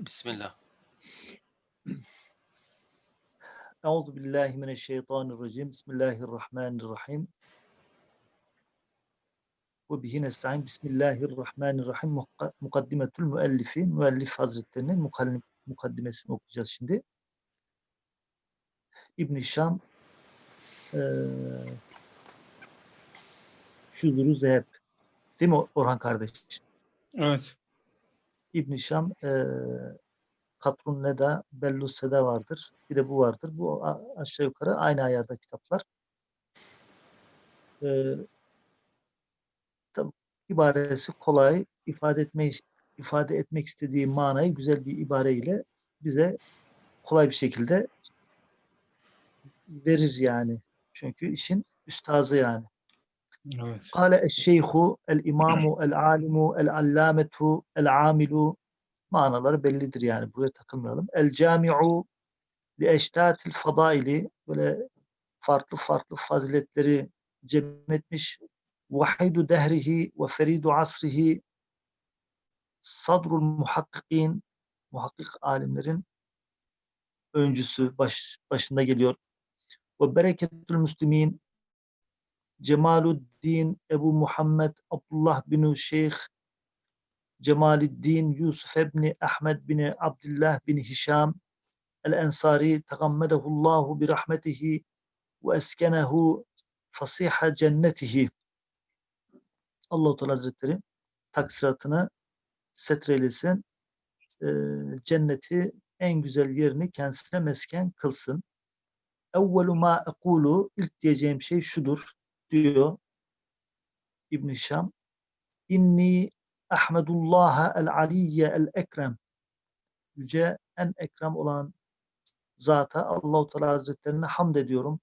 Bismillah. Euzu billahi mineşşeytanirracim. Bismillahirrahmanirrahim. Ve bihi nesta'in. Bismillahirrahmanirrahim. Mukaddimetül müellifi. Müellif Hazretlerinin mukaddimesini okuyacağız şimdi. İbn Şam eee Şuzuru Zeheb. Değil mi Orhan kardeş? Evet. İbn Şam eee Katrun Neda, Bellus Seda vardır. Bir de bu vardır. Bu aşağı yukarı aynı ayarda kitaplar. Tabii ibaresi kolay ifade etmeyi ifade etmek istediği manayı güzel bir ibareyle bize kolay bir şekilde verir yani. Çünkü işin üstazı yani. Kale eşşeyhu, el imamu, el alimu, el allametu, el amilu manaları bellidir yani. Buraya takılmayalım. El cami'u li eştatil fadaili böyle farklı farklı faziletleri cem etmiş. Vahidu dehrihi ve feridu asrihi sadrul muhakkikin muhakkik alimlerin öncüsü baş, başında geliyor. Ve bereketül müslimin Cemaluddin Ebu Muhammed Abdullah bin Şeyh Cemaluddin Yusuf ibni Ahmed bin Abdullah bin Hişam el-Ensari tegammedehullahu bi rahmetihi ve eskenehu fasiha cennetihi Allah-u Teala Hazretleri taksiratını setrelesin. Eee, cenneti en güzel yerini kendisine mesken kılsın. Evvelu ma ekulu ilk diyeceğim şey şudur diyor İbn Şam. İnni Ahmedullah el Aliyye el Ekrem. Yüce en ekrem olan zata Allahu Teala Hazretlerine hamd ediyorum.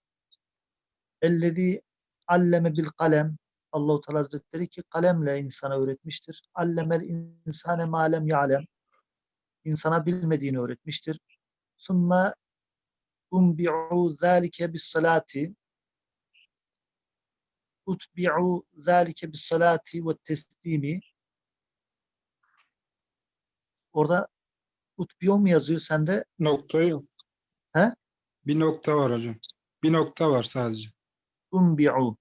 Ellezî alleme bil kalem. Allahu Teala Hazretleri ki kalemle insana öğretmiştir. Allemel insane ma lem ya'lem. İnsana bilmediğini öğretmiştir. Sümme umbi'u zâlike bis salati utbi'u zâlike bis salati ve teslimi orada utbiyo mu yazıyor sende? Nokta yok. He? Bir nokta var hocam. Bir nokta var sadece. umbi'u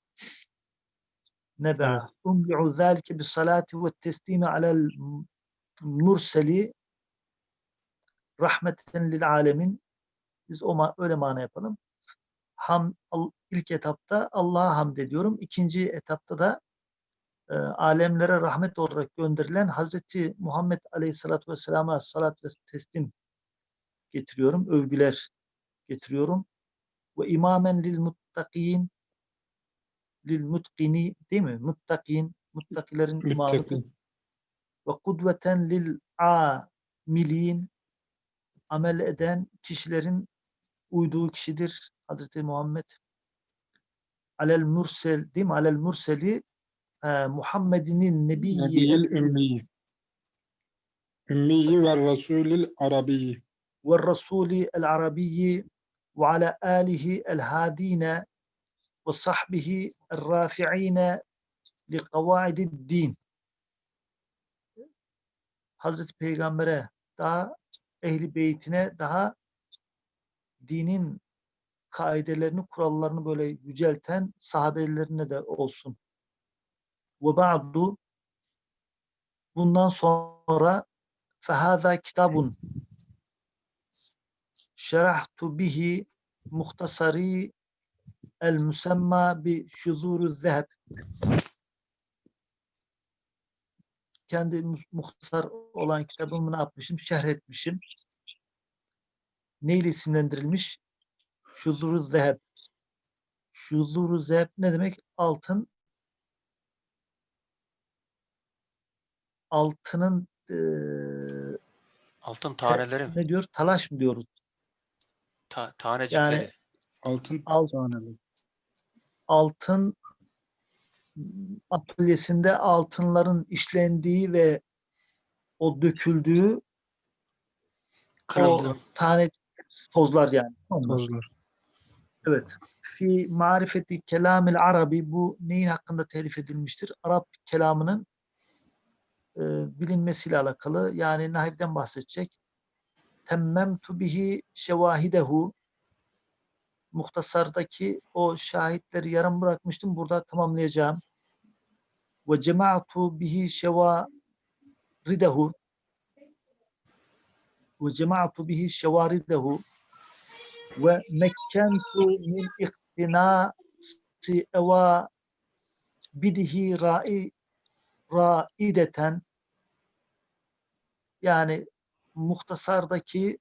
Evet. umbi'u zâlike bis salati ve teslimi alel murseli rahmeten lil alemin biz o ma- öyle mana yapalım. Ham ilk etapta Allah'a hamd ediyorum. İkinci etapta da e, alemlere rahmet olarak gönderilen Hazreti Muhammed Aleyhisselatü Vesselam'a salat ve teslim getiriyorum. Övgüler getiriyorum. Ve imamen lil muttakin lil mutkini değil mi? Muttakin, muttakilerin. Müttakin. Ve kudveten lil amilin amel eden kişilerin uyduğu kişidir Hazreti Muhammed. Alel mursel değil mi? Alel murseli e, Muhammed'inin nebiyyi Nebiyil ümmiyi. Ümmiyi ve Rasulil Arabiyyi. ve rasuli el arabiyyi ve ala alihi el hadine ve sahbihi el rafi'ine li kavaidid din. Hazreti Peygamber'e daha ehli beytine daha dinin kaidelerini, kurallarını böyle yücelten sahabelerine de olsun. Ve ba'du bundan sonra fehaza kitabun şerahtu bihi muhtasari el müsemma bi şuzuru zeheb kendi mu- muhtasar olan kitabımı ne yapmışım? Şerh etmişim. Neyle isimlendirilmiş? Şuzuru zeheb. Şuzuru zeheb ne demek? Altın. Altının eee, Altın taneleri ne diyor? Talaş mı diyoruz? Ta- tanecikleri. Altın Alt- taneli. altın atölyesinde altınların işlendiği ve o döküldüğü Kırıldı. o tane tozlar yani. Tozlar. Evet. Fi marifeti kelamil arabi bu neyin hakkında telif edilmiştir? Arap kelamının e, bilinmesiyle alakalı yani nahivden bahsedecek. temmemtu bihi şevahidehu muhtasardaki o şahitleri yarım bırakmıştım. Burada tamamlayacağım. Ve cema'tu bihi şevaridehu ve cema'tu bihi şevaridehu ve mekkentu min ihtinasi eva bidihi ra'i raideten. Yani muhtasardaki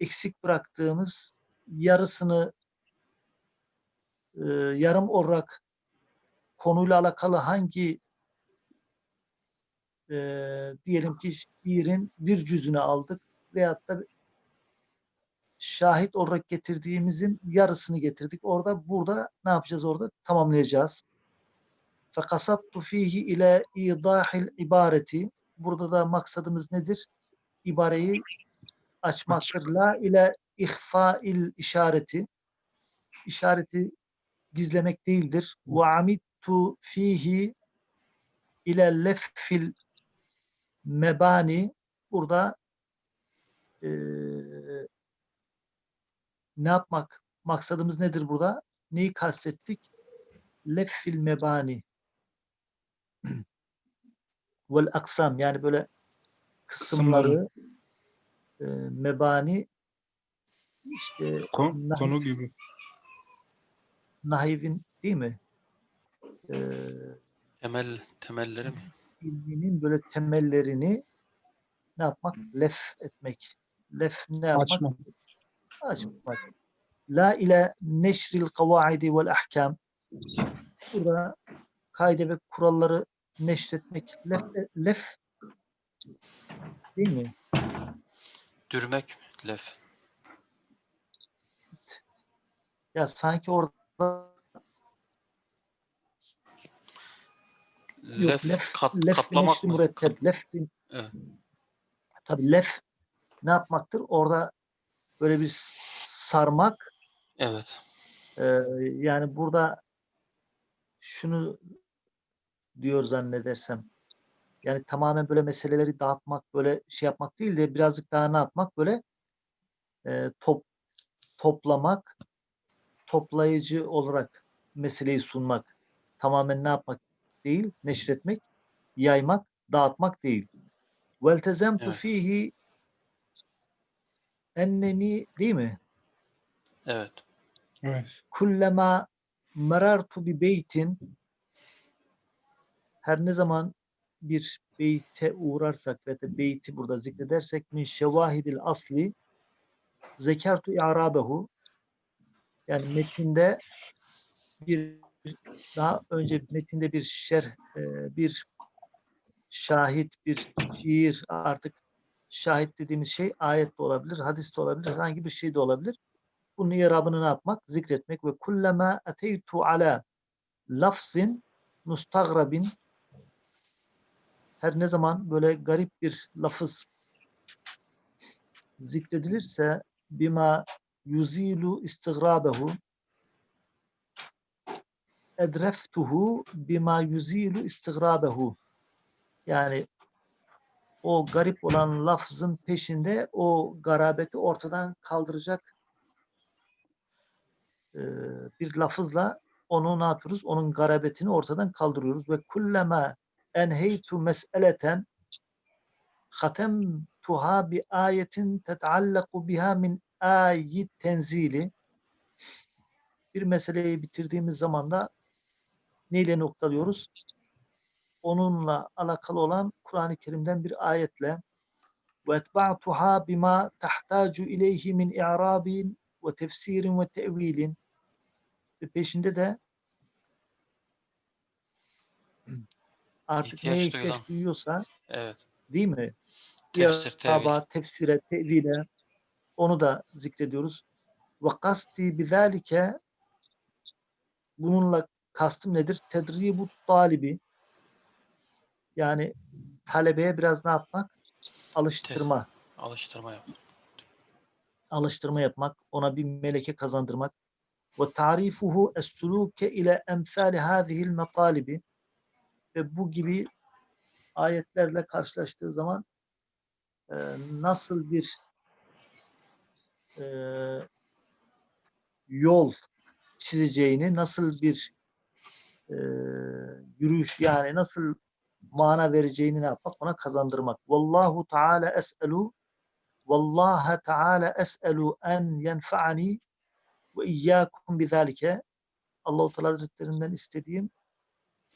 eksik bıraktığımız yarısını e, yarım olarak konuyla alakalı hangi e, diyelim ki şiirin bir cüzünü aldık veyahut da şahit olarak getirdiğimizin yarısını getirdik. Orada burada ne yapacağız orada? Tamamlayacağız. Fekasattu fihi ile idahil ibareti. Burada da maksadımız nedir? İbareyi açmaktır. La ile ihfail işareti. İşareti gizlemek değildir. Ve amittu fihi ile leffil mebani. Burada eee ne yapmak? Maksadımız nedir burada? Neyi kastettik? Leffil mebani vel aksam yani böyle kısımları e, mebani işte Kon- Nah- konu gibi. nahivin değil mi? E, Temel temelleri mi? ilminin böyle temellerini ne yapmak? Lef etmek. Lef ne yapmak? Açma. Açmak. La ile neşril kavaidi vel ahkam. Burada kaide ve kuralları neşretmek. Lef, lef değil mi? Dürmek, lef. Ya sanki orada Lef, yok, lef, kat, lef katlamak mı? müretteb. Lef Evet. Tabii lef ne yapmaktır? Orada böyle bir sarmak Evet. Ee, yani burada şunu diyor zannedersem. Yani tamamen böyle meseleleri dağıtmak, böyle şey yapmak değil de birazcık daha ne yapmak? Böyle e, top toplamak, toplayıcı olarak meseleyi sunmak. Tamamen ne yapmak değil, neşretmek, yaymak, dağıtmak değil. Veltezemtu Evet. fihi enneni değil mi? Evet. Evet. kullema merartu bi beytin her ne zaman bir beyte uğrarsak ve de beyti burada zikredersek min şevahidil asli zekertu i'rabehu yani metinde bir daha önce metinde bir şerh e, bir şahit bir şiir artık şahit dediğimiz şey ayet de olabilir, hadis de olabilir, herhangi bir şey de olabilir. Bunun irabını ne yapmak? Zikretmek ve kullama ateytu ala lafzin mustagrabin her ne zaman böyle garip bir lafız zikredilirse bima yuzilu istigrabehu edreftuhu bima yuzilu istigrabehu yani o garip olan lafzın peşinde o garabeti ortadan kaldıracak e, bir lafızla onu ne yapıyoruz? Onun garabetini ortadan kaldırıyoruz ve kullema enheytu mes'eleten hatemtuha bi ayetin tetaallaku biha min ayit tenzili bir meseleyi bitirdiğimiz zaman da neyle noktalıyoruz? Onunla alakalı olan Kur'an-ı Kerim'den bir ayetle etba'tuha bima tahtacu ileyhi min i'rabin ve tefsirin ve peşinde de artık İhtiyaç neye ihtiyaç duyulan. duyuyorsa Evet. değil mi? Tefsir, tevil. Tefsire, tevile onu da zikrediyoruz. Ve kasti bizalike bununla kastım nedir? Tedribu talibi yani talebeye biraz ne yapmak? Alıştırma. Alıştırma yap. alıştırma yapmak, ona bir meleke kazandırmak. Ve tarifuhu es-suluke ile emsali hâzihil metalibi ve bu gibi ayetlerle karşılaştığı zaman e, nasıl bir eee, yol çizeceğini, nasıl bir eee, yürüyüş yani nasıl mana vereceğini ne yapmak? Ona kazandırmak. Vallahu Teala es'elu Vallaha Teala es'elu en yenfa'ani ve iyyakum bizalike. Allahu Teala Hazretlerinden istediğim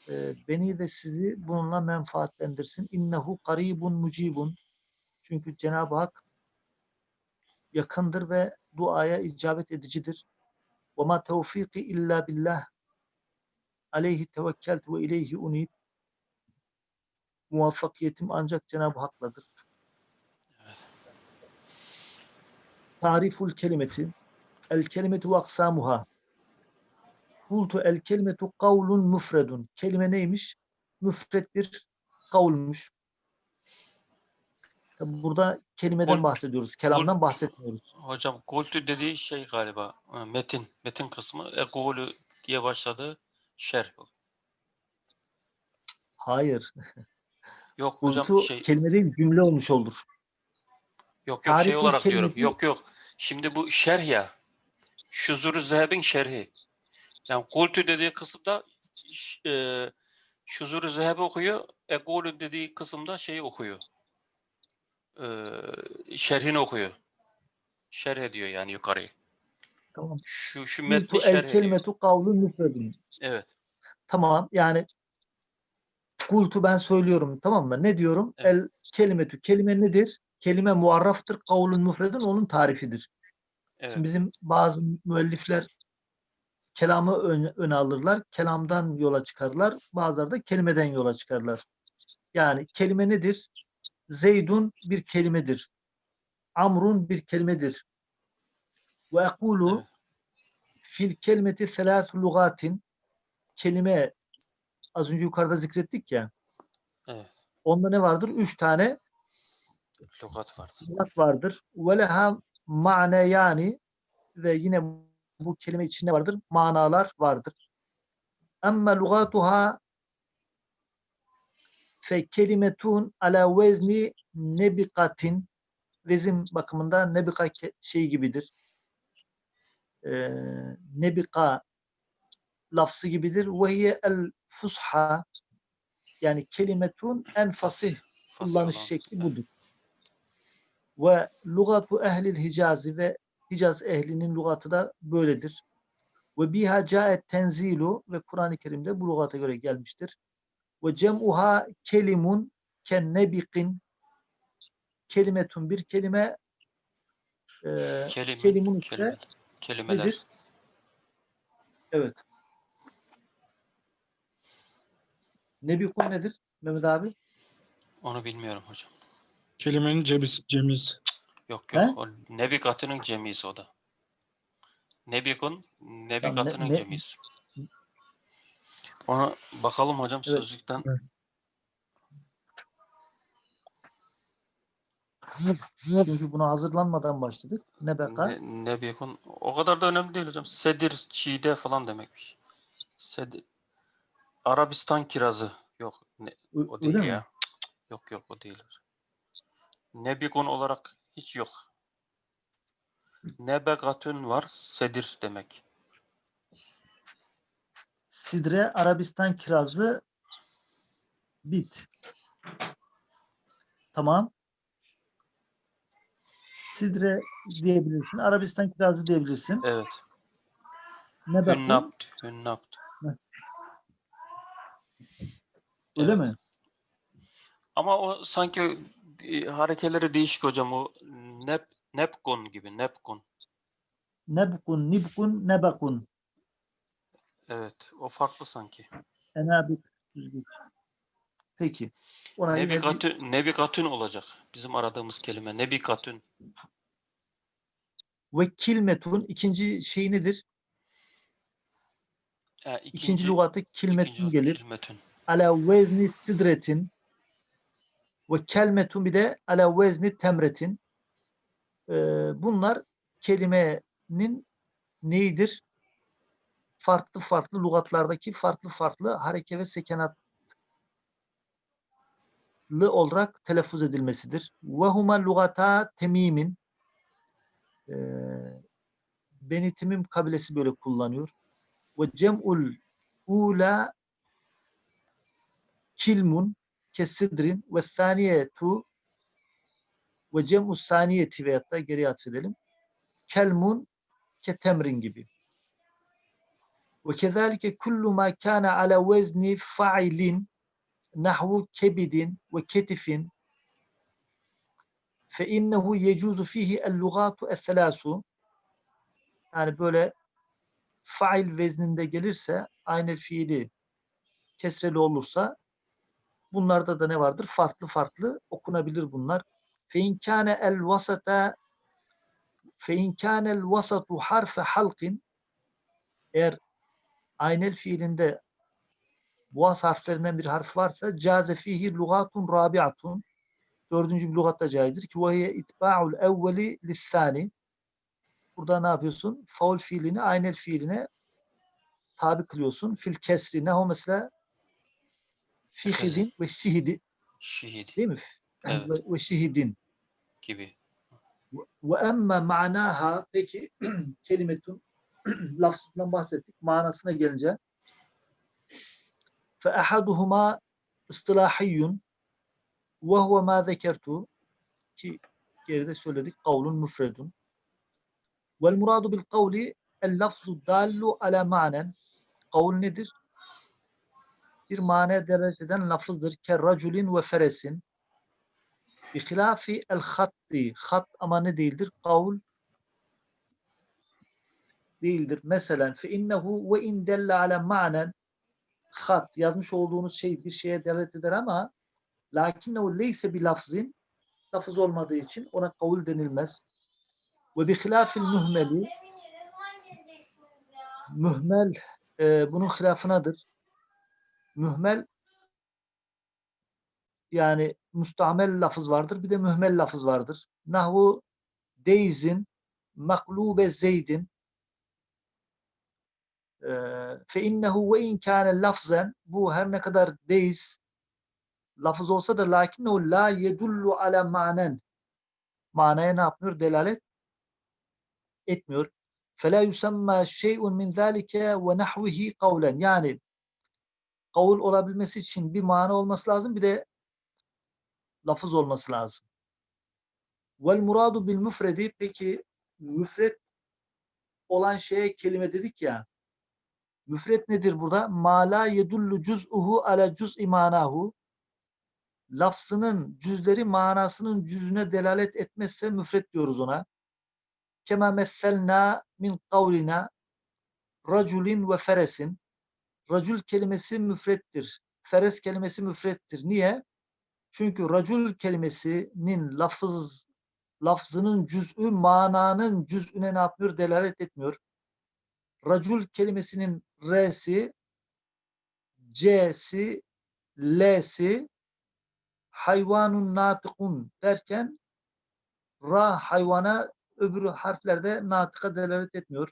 e, beni ve sizi bununla menfaatlendirsin. İnnehu karibun mucibun. Çünkü Cenab-ı Hak yakındır ve duaya icabet edicidir. Ve ma tevfiki illa billah. Aleyhi tevekkeltu ve ileyhi unib. Muvaffakiyetim ancak Cenab-ı Hak'ladır. Evet. Tariful kelimeti. El kelimetu aksamuha. Kultu el kelimetu kavlun müfredun. Kelime neymiş? Müfred bir kavulmuş. Tabi burada kelimeden Kul- bahsediyoruz. Kelamdan bahsetmiyoruz. Hocam kultu dediği şey galiba e, metin. Metin kısmı. Ekulu diye başladı. Şerh. Hayır. Yok hocam Kultu şey kelime değil cümle olmuş olur. yok yok şey tariful olarak diyorum. kelimesi- Yok yok. Şimdi bu şerh ya. Şuzuru zehebin şerhi. Yani kultu dediği kısımda e, şuzuru zehebi okuyor. Ekulu dediği kısımda şeyi okuyor. E, şerhini okuyor. Şerh ediyor yani yukarıyı. Tamam. Şu şu metni şerh el ediyor. kelimetu kavlun müfredun. Evet. Tamam yani kultu ben söylüyorum tamam mı? Ne diyorum? Evet. El kelimetü. Kelime nedir? Kelime muarraftır. Kavlun müfredun onun tarifidir. Evet. Şimdi bizim bazı müellifler kelamı ön- öne alırlar. Kelamdan yola çıkarlar. Bazıları da kelimeden yola çıkarlar. Yani kelime nedir? Zeydun bir kelimedir. Amrun bir kelimedir. Ve ekulu Evet. fil kelimeti selâsü lugatin kelime az önce yukarıda zikrettik ya. Evet. Onda ne vardır? Üç tane Lugat vardı. lügat vardır. Ve leha ma'ne yani ve yine bu kelime içinde vardır. Manalar vardır. Emme lugatuha fe kelimetun ala vezni nebikatin vezin bakımında nebika şey gibidir. Ee, nebika lafzı gibidir. Ve hiye el fusha yani kelimetun en fasih kullanış şekli budur. Ve lugatu ehlil Hicazi ve Hicaz ehlinin lugatı da böyledir. Ve biha caet tenzilu ve Kur'an-ı Kerim'de bu lugata göre gelmiştir. Ve cem'uha kelimun ken nebiqin kelimetun bir kelime e, Kelime, kelimun ise kelime, kelimeler. nedir? evet. Nebikun nedir Mehmet abi? Onu bilmiyorum hocam. Kelimenin cemiz. cemiz. Yok He? yok. O Nebikatının cemisi o da. Nebikun, Nebikatının ne- cemisi. Ona bakalım hocam Evet. sözlükten. Çünkü buna hazırlanmadan başladık. Nebeka. Ne, Nebikun o kadar da önemli değil hocam. Sedir, çiğde falan demekmiş. Sedir. Arabistan kirazı. Yok. Ne, o değil öyle mi? ya. Cık. Yok yok o değil hocam. Nebikun olarak hiç yok. Nebekatün var. Sedir demek. Sidre, Arabistan kirazı, bit. Tamam. Sidre diyebilirsin. Arabistan kirazı diyebilirsin. Evet. Ne bakın? Hünnapt. Hünnapt. Öyle Evet. mi? Ama o sanki e, harekeleri değişik hocam. O nep, nepkon gibi. Nepkon. Nebkun, nibkun, nebakun. Evet. O farklı sanki. Enabik. Peki. Ona yine bir- Nebikatün, nebikatün olacak. Bizim aradığımız kelime. Nebikatün. ve kilmetun ikinci şey nedir? E, İkinci, lügatı kilmetun ikinci gelir. Kilmetün. Ala vezni sidretin ve kelmetun bir de ala vezni temretin. Ee, bunlar kelimenin neyidir? Farklı farklı lügatlardaki farklı farklı hareke ve sekenatlı olarak telaffuz edilmesidir. Ve huma lugata temimin e, Beni Timim kabilesi böyle kullanıyor. Ve cem'ul ula kilmun kesidrin ve saniyetu ve cem'u saniyeti veyahut da geriye atfedelim. Kelmun ketemrin gibi. Ve kezalike kullu ma kana ala vezni fa'ilin nahvu kebidin ve ketifin fe innehu yecuzu fihi el-lugatu es-selasu yani böyle fail vezninde gelirse aynı fiili kesreli olursa bunlarda da ne vardır? Farklı farklı okunabilir bunlar. Vasata fe in kana el vasatu harfe halqin eğer aynel fiilinde boğaz harflerinden bir harf varsa caze fihi lugatun rabi'atun dördüncü bir lügat da caizdir ki ve hiye itba'ul evveli lissani burada ne yapıyorsun? Faul fiilini aynel fiiline tabi kılıyorsun. Fil kesri nehu mesela fihidin ve şihidi Şehit değil mi? Evet. Ve, ve şihidin. gibi. Ve emme manaha peki kelimetun lafzından bahsettik. Manasına gelince fe ahaduhuma istilahiyyun ve huve ma zekertu ki geride söyledik kavlun müfredun vel muradu bil kavli el lafzu dallu ala manen kavl nedir? Bir manaya delalet eden lafızdır. Kerraculin ve feresin Bihilafi el hatti. Hat ama ne değildir? Kavl değildir. Mesela fe innehu ve in delle ala ma'nen hat yazmış olduğunuz şey bir şeye delalet eder ama lakinnehu leyse bir lafzin lafız olmadığı için ona kavul denilmez. Ve bihilafil mühmeli mühmel e, bunun hilafınadır Mühmel yani mustamel lafız vardır. Bir de mühmel lafız vardır. Nahvu deyzin maklube zeydin fe innehu ve in kâne lafzen bu her ne kadar deyz lafız olsa da lakinnehu la yedullu ala manen manaya ne yapmıyor? Delalet etmiyor. فَلَا يُسَمَّى شَيْءٌ مِنْ ذَٰلِكَ وَنَحْوِهِ قَوْلًا Yani kavul olabilmesi için bir mana olması lazım bir de lafız olması lazım. Vel muradu bil müfredi peki müfret olan şeye kelime dedik ya müfret nedir burada? Ma la yedullu cüz'uhu ala cüz'i manahu lafzının cüzleri manasının cüzüne delalet etmezse müfret diyoruz ona. Kema messelna min kavlina raculin ve feresin racul kelimesi müfrettir. Feres kelimesi müfrettir. Niye? Çünkü racul kelimesinin lafız lafzının cüz'ü mananın cüz'üne ne yapmıyor? Delalet etmiyor. Racul kelimesinin R'si, C'si, L'si hayvanun natıkun derken ra hayvana öbürü harflerde natıka delalet etmiyor.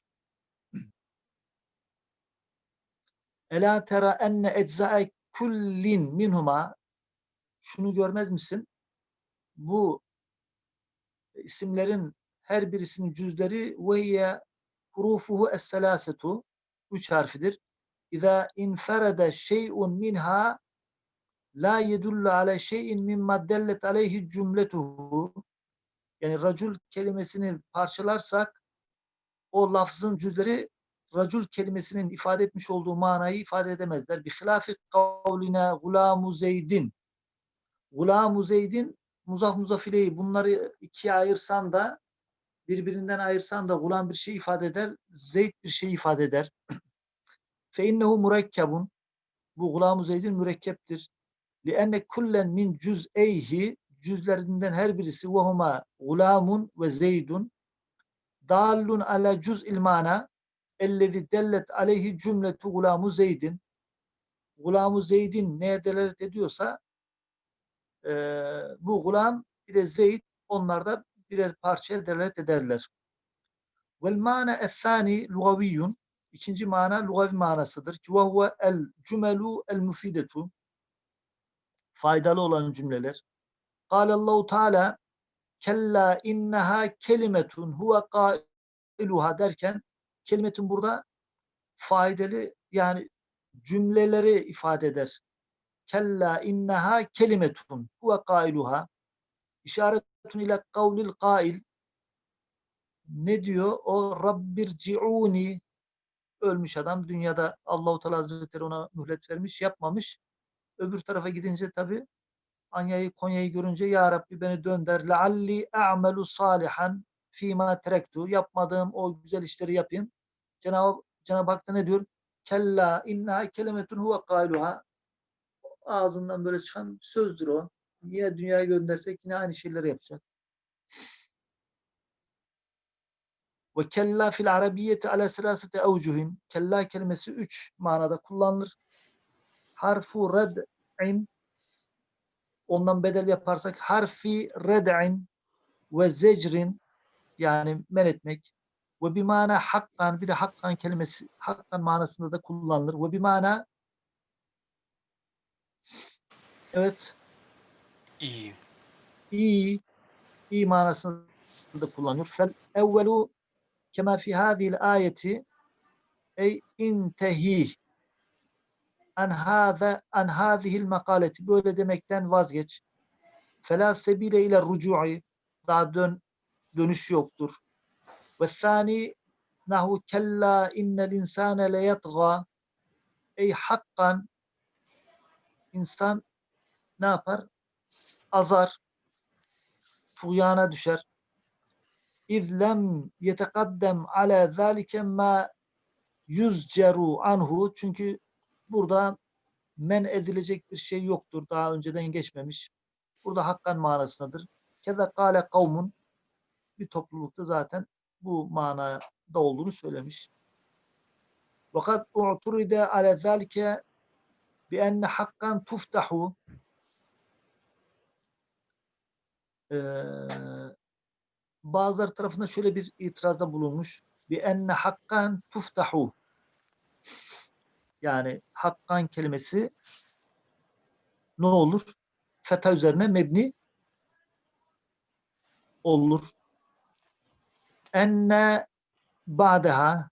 Ela tera enne eczae kullin minhuma şunu görmez misin? Bu isimlerin her birisinin cüzleri ve hiye hurufuhu es-selasetu üç harfidir. İza inferede şey'un minha la yedullu ala şey'in mimma dellet aleyhi cümletuhu yani racul kelimesini parçalarsak o lafzın cüzleri racul kelimesinin ifade etmiş olduğu manayı ifade edemezler. Bi hilafi kavlina gulamu zeydin. Gulamu zeydin muzaf muzafileyi bunları ikiye ayırsan da birbirinden ayırsan da gulam bir şey ifade eder. Zeyd bir şey ifade eder. Fe innehu murakkabun. Bu gulam zeydin mürekkeptir. Li enne kullen min cüz'eyhi cüzlerinden her birisi ve huma gulamun ve zeydun dallun ala cüz ilmana ellezi dellet aleyhi cümletu gulamu zeydin gulamu zeydin neye delalet ediyorsa eee, bu gulam bir de zeyd onlar da birer parçaya delalet ederler. Vel mana es-sani lugaviyyun ikinci mana lugavi manasıdır ki ve el cümelu el mufidetu faydalı olan cümleler. Allahu Teala kella inneha kelimetun huve kailuha derken kelimetun burada faydalı yani cümleleri ifade eder. Kella inneha kelimetun huve kailuha işaretun ile kavlil kail ne diyor? O Rabbirciuni ölmüş adam dünyada Allahu Teala Hazretleri ona mühlet vermiş, yapmamış. Öbür tarafa gidince tabi Anya'yı Konya'yı görünce ya Rabbi beni dönder. Lealli a'melu salihan fîmâ terektu. Yapmadığım o güzel işleri yapayım. Cenab-ı Cenab-ı Hak da ne diyor? Kella inna kelimetun huve kailuha. Ağzından böyle çıkan sözdür o. Yine dünyaya göndersek yine aynı şeyleri yapacak. Ve kella fil arabiyyeti ala selasete evcuhin. Kella kelimesi üç manada kullanılır. Harfu red'in ondan bedel yaparsak harfi red'in ve zecrin yani men etmek ve bir mana hakkan bir de hakkan kelimesi hakkan manasında da kullanılır. Ve bir mana evet İyi. iyi iyi manasında da kullanılır. Fel evvelu kema fi hadhihi ayeti ey intehi an hâza an hâzihil makaleti böyle demekten vazgeç. Fela sebile ile rucu'i daha dön dönüş yoktur. Ve thani nahu kella innel insane le yatgâ ey hakkan insan ne yapar? Azar, tuğyana düşer. İz lem yetekaddem ala zâlike ma yüzceru anhu çünkü burada men edilecek bir şey yoktur. Daha önceden geçmemiş. Burada hakkan manasındadır. Keza kâle kavmun bir toplulukta zaten bu manada olduğunu söylemiş. Fakat u'turide ala zâlike bi enne hakkan tuftahu bazıları tarafından şöyle bir itirazda bulunmuş. Bi enne hakkan tuftahu yani hakkan kelimesi ne olur? Fetha üzerine mebni olur enne ba'daha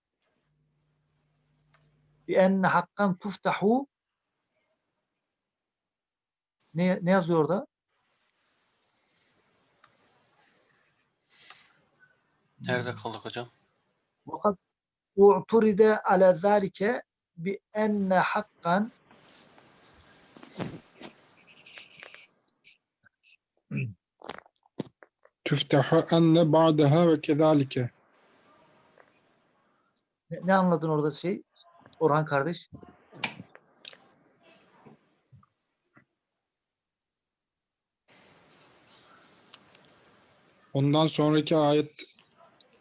bi enne hakkan tuftahu ne, ne yazıyor orada? Nerede kaldık hocam? Vakat u'turide ala zalike bi enne hakkan Tüfteha enne ba'daha ve kezalike. ne, ne anladın orada şey Orhan kardeş? Ondan sonraki ayet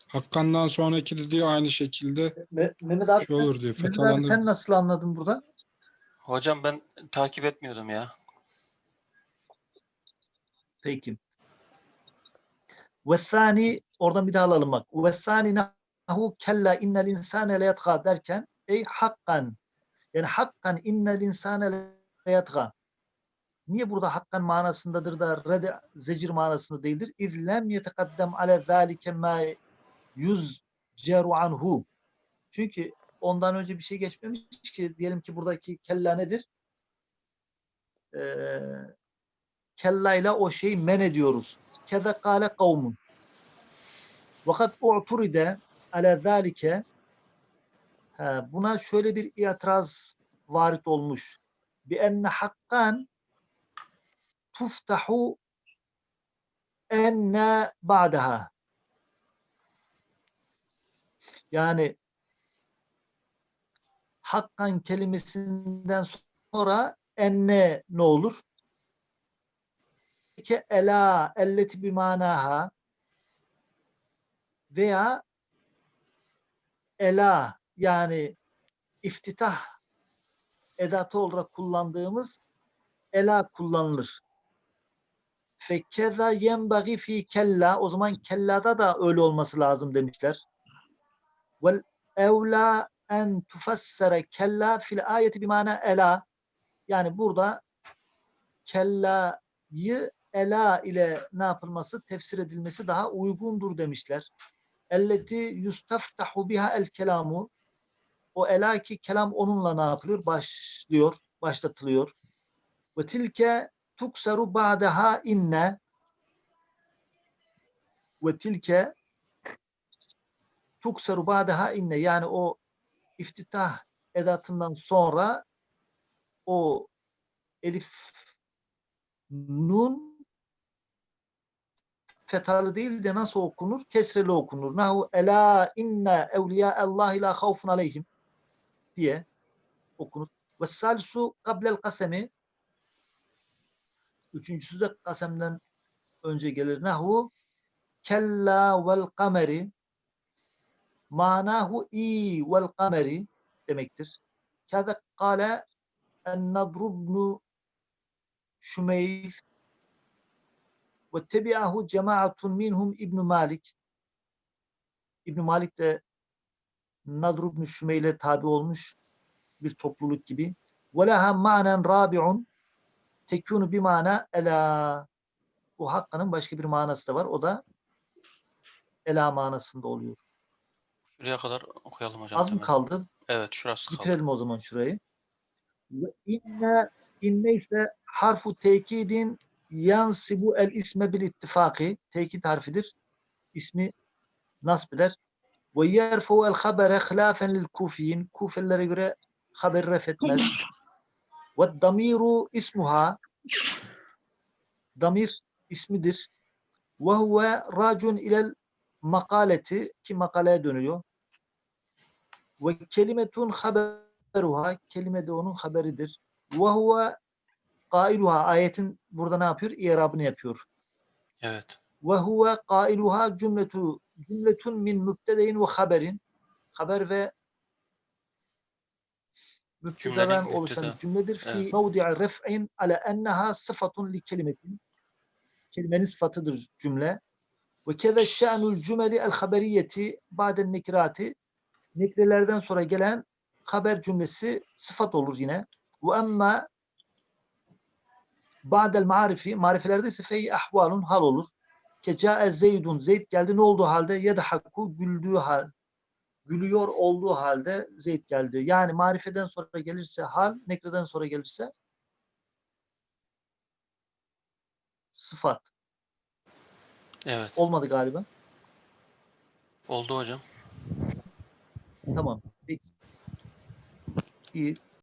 Hakkan'dan sonraki de diyor aynı şekilde Me- Mehmet abi, şey olur diyor. Mehmet abi sen nasıl anladın burada? Hocam ben takip etmiyordum ya. Peki. Ve sani oradan bir daha alalım bak. Ve sani nahu kella innel insane le yatga derken ey hakkan yani hakkan innel insane le yatga. Niye burada hakkan manasındadır da rede zecir manasında değildir? İz lem yetekaddem ale zâlike ma yüzceru anhu. Çünkü ondan önce bir şey geçmemiş ki diyelim ki buradaki kella nedir? Ee, kella ile o şeyi men ediyoruz. Keze kâle kavmun. Vakat u'turide ala zâlike buna şöyle bir itiraz varit olmuş. Bi enne hakkan tuftahu enne ba'daha. Yani hakkan kelimesinden sonra enne ne olur? Ke ela elleti bimanaha veya ela yani iftitah edatı olarak kullandığımız ela kullanılır. Fekeza yenbagi fi kella o zaman kellada da öyle olması lazım demişler. Vel evla en tufassere kella fil ayeti bimana ela yani burada kellayı ela ile ne yapılması, tefsir edilmesi daha uygundur demişler. Elleti yustaftahu biha el kelamu. O ela ki kelam onunla ne yapılıyor? Başlıyor, başlatılıyor. Ve tilke tuksaru ba'daha inne ve tilke tuksaru ba'daha inne yani o iftitah edatından sonra o elif nun fetalı değil de nasıl okunur? Kesreli okunur. Nahu ela inne evliya Allah la havfun aleyhim diye okunur. Ve salisu kablel kasemi üçüncüsü de kasemden önce gelir. Nahu kella vel kameri manahu i vel kameri demektir. Kâde kâle en-nadru ibn Şümeyl ve tebi'ahu cemaatun minhum İbn Malik. İbn Malik de Nadr ibn Şümeyl'e tabi olmuş bir topluluk gibi. Ve leha ma'nen rabi'un tekunu bir mana ela. Bu hakkanın başka bir manası da var. O da ela manasında oluyor. Şuraya kadar okuyalım hocam. Az mı kaldı? Evet şurası kaldı. Bitirelim o zaman şurayı. Ve inne inne ise harfu tekidin yansibu el isme bil ittifaki. Tekit harfidir. İsmi nasb eder. Ve yerfu el habere hilafen lil kufiyin. Kufelilere göre haber ref etmez. Ve damiru ismuha. Damir ismidir. Ve huve racun ilel makaleti ki makaleye dönüyor. Ve kelimetun haberuha kelime de onun haberidir. Ve huve kailuha ayetin burada ne yapıyor? İrabını yapıyor. Evet. Ve huve kailuha cümletu cümletun min mübtedeyin ve haberin. Haber ve mübtededen mübteda. oluşan cümledir. Fi Evet. mevdi'i ref'in ala enneha sıfatun li kelimetin. Kelimenin sıfatıdır cümle. Ve keze şe'nul cümeli el haberiyeti ba'den nekirati nekrelerden sonra gelen haber cümlesi sıfat olur yine. Ve emma ba'del marifi marifelerde ise fey ahvalun hal olur. Ke ca'e zeydun zeyd geldi ne olduğu halde yedhakku güldüğü hal gülüyor olduğu halde zeyd geldi. Yani marifeden sonra gelirse hal, nekreden sonra gelirse sıfat. Evet. Olmadı galiba. Oldu hocam. Tamam. Peki. İyi.